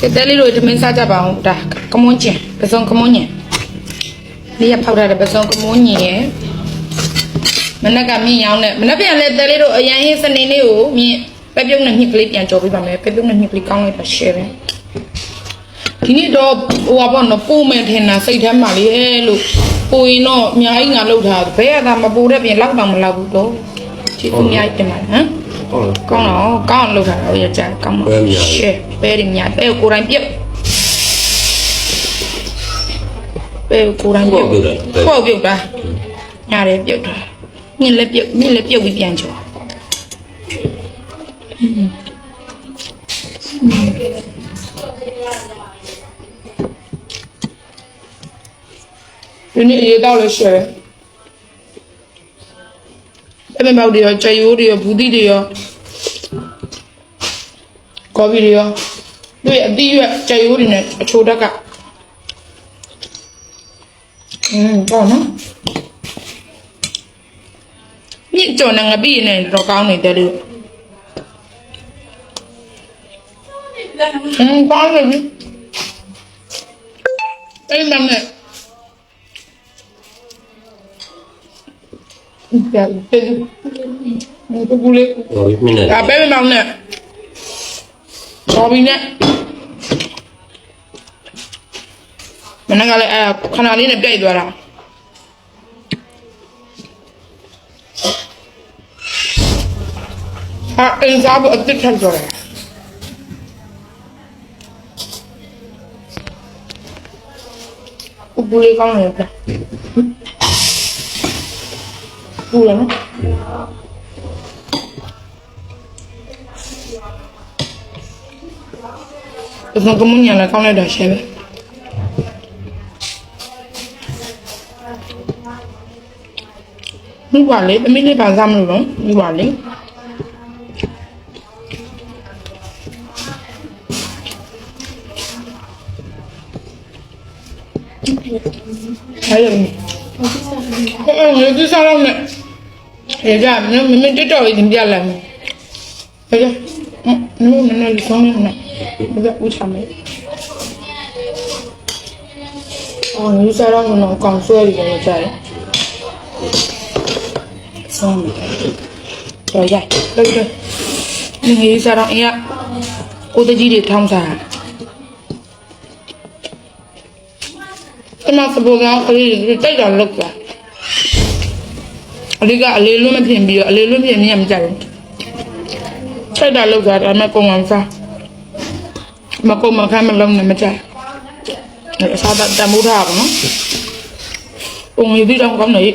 ကဲတဲလေးတို့ထမင်းစားကြပါအောင်ဒါကမွန်းကျင်ပစုံကမွန်းညင်လေးရဖောက်ထားတဲ့ပစုံကမွန်းညင်ရယ်မနက်ကမြင့်ရောင်းတဲ့မနက်ပြန်လဲတဲလေးတို့အရန်ဟင်းစနေနေ့ကိုမြင့်ပဲပြုံးနဲ့မြင့်ကလေးပြန်ကြော်ပေးပါမယ်ပဲပြုံးနဲ့မြင့်ကလေးကောင်းလိုက်ပါ share ပဲဒီနေ့တော့ဟိုပါပေါ့နော်ပို့မယ်ထင်တာစိတ်ထဲမှာလေအဲ့လို့ပို့ရင်တော့အများကြီးငါလောက်ထားဘဲရတာမပို့တဲ့ပြင်လောက်တော့မလောက်ဘူးတော့ချစ်သူအများကြီးတင်ပါဟမ် ဟုတ်လားကောင်းတော့ကောင်းအောင်လုပ်ထားတာရကြတယ်ကောင်းပါပဲများတယ်ရှယ်ပဲရများပဲကိုယ်တိုင်ပြုတ်ပဲကိုယ်တိုင်ပြုတ်ကိုယ့်ကိုယ်တိုင်ကိုယ်ပြုတ်တာညာတယ်ပြုတ်တာညစ်လည်းပြုတ်ညစ်လည်းပြုတ်ပြီးပြန်ကြောဒီနေ့ရေတော့လို့ရှယ် ပဲပဲမောက်တွေရောကြက်ရိုးတွေရောဘူးတိတွေရော ကော်ဖီတွေရောသူ့ရဲ့အသီးရွက်ကြက်ရိုးတွေနဲ့အချိုတက်ကอืมပေါ့နော်မြင့်ကြော်နေငပိနဲ့တော့ကောင်းနေတယ်လို့อืมကောင်းတယ်ပြီအဲ့မနဲ့ ပြန်ပြန်ဘယ်ကူလေးဟိုမိနစ်ဒါပဲပဲမောင်နဲ့တော်ပြီနဲ့မနက်ကလည်းအဲခဏလေးနဲ့ပြိုက်သွားတာဟာအင်းစားဖို့အစ်စ်ထက်သွားတယ်ဥပလေးကောင်းတယ်ပြ ပူရနော်ပစုံကမွန်ညာလည်းကောင်းလိုက်တာရှယ်ပဲမိပါလေတမီးလေးပါစားမလို့နော်မိပါလေအဲ့လိုအဲ့လိုဒီစားတော့နဲ့ ရေကြမင်းမင်းတက်တော့ရင်ပြလိုက်မယ်ဟဲ့နင်မနည်းလေးဆောင်းနေနော်ဒါကဦးချမယ်အော်ဒီစားတော့ကတော့ကောင်ဆွဲရတယ်ကြတယ်ဆောင်းမယ်တော့ရိုက်လောက်တော့ဒီငေးစားတော့အင်းကကိုတကြီးတွေထောင်းစားတာဒီမှာစပေါ်ကောင်ကလေးတွေတိုက်တာလောက်တာ အလေးကအလေးလွတ်မဖြစ်ပြီးတော့အလေးလွတ်ဖြစ်မြင်မကြဘူးတိုက်တာလောက်တာဒါမှကုံအောင်စားမကုံမခမ်းမလုံးနဲ့မကြအစားတတမိုးထားပါနော်ပုံရည်ပြီးတော့ကောင်းတယ်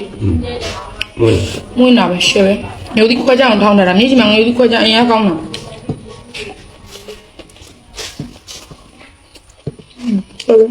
မွေးမွေးနာပဲရှယ်ပဲမျိုးဒီခွဲကြအောင်ထောင်းတာမြေကြီးမှာမျိုးဒီခွဲကြအရင်ကောင်းတာဟုတ်